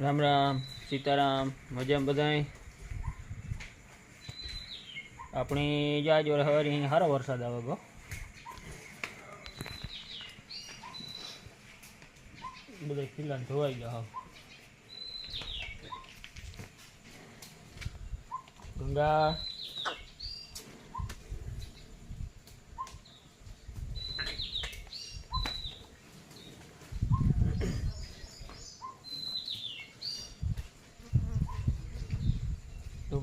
રામ રામ, સીતારામ મજા બધાય? આપણી જાજો જોડે હવે અહીં સારો વરસાદ આવે ગો બધા ખીલા ધોવાઈ ગયા હાવ. ગંગા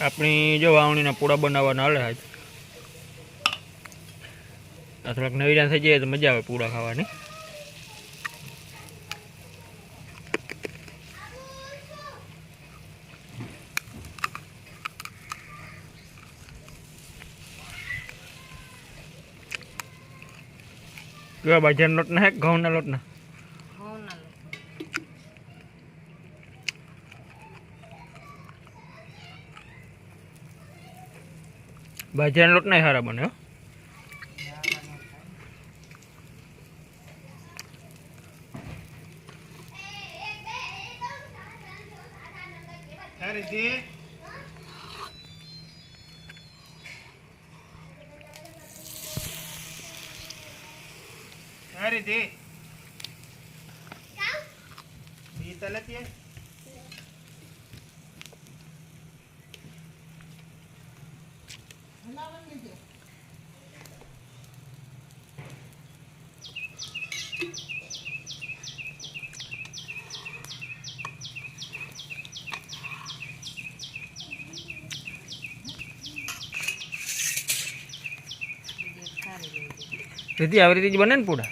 આપણી જો વાવણીના પૂળા બનાવવાના હાલે આજ આ થોડાક નવીરા થઈ જાય તો મજા આવે પૂળા ખાવાની. કેવા બાજરાના લોટના હે? ઘઉંના લોટના? બાજરાના લોટ નહીં સારા બને અરે દે તલત દીદી આવી રીતે જ બને ને પૂડા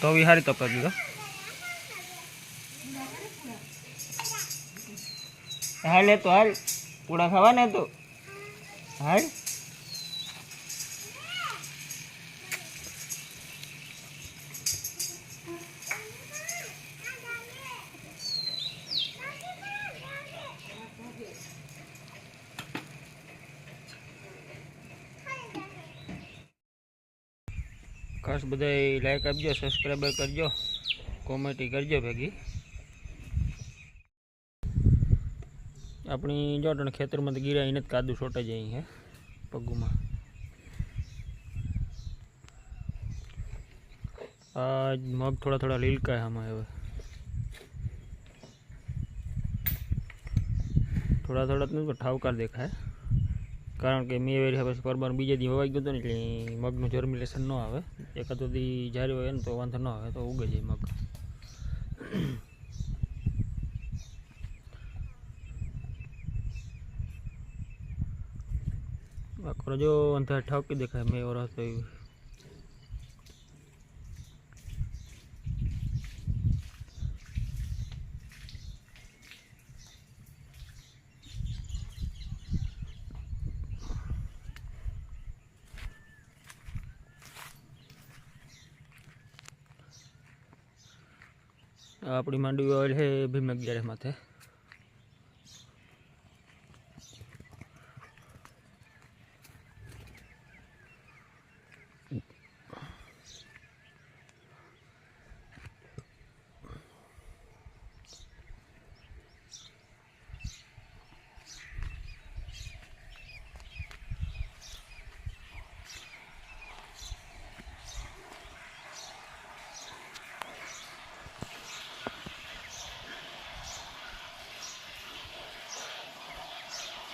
તો વિહારી તો કરી દીધો હાલ એ તો હાલ પૂડા ખાવા ને તો હાલ ખાસ બધા લાઈક આપજો સબસ્ક્રાઈબર કરજો કોમેન્ટી કરજો ભેગી આપણી જોડણ ખેતરમાં તો ગીરા એને જ કાદુ છોટે જાય હે, પગુમાં. આ મગ થોડા થોડા લીલકા આમાં હવે. થોડા થોડા તો ઠાવકાર દેખાય. કારણ કે મેં વેરી પછી પરબાર બીજા દી હોવાઈ ગયો હતો ને એટલે મગનું જર્મિલેશન ન આવે. એકાદો દી જારી હોય ને તો વાંધો ન આવે, તો ઉગે જાય મગ. આખો જો અંધાર ઠાવકી દેખાય મેં એવો રસ્તો એવું આ આપણી માંડવી ઓઇલ છે ભીમ અગિયાર માથે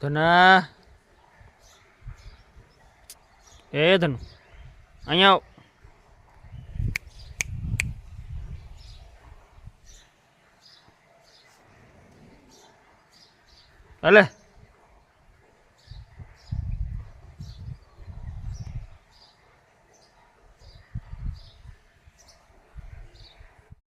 ધના. એ ધનુ અહીંયા આવ. હાલે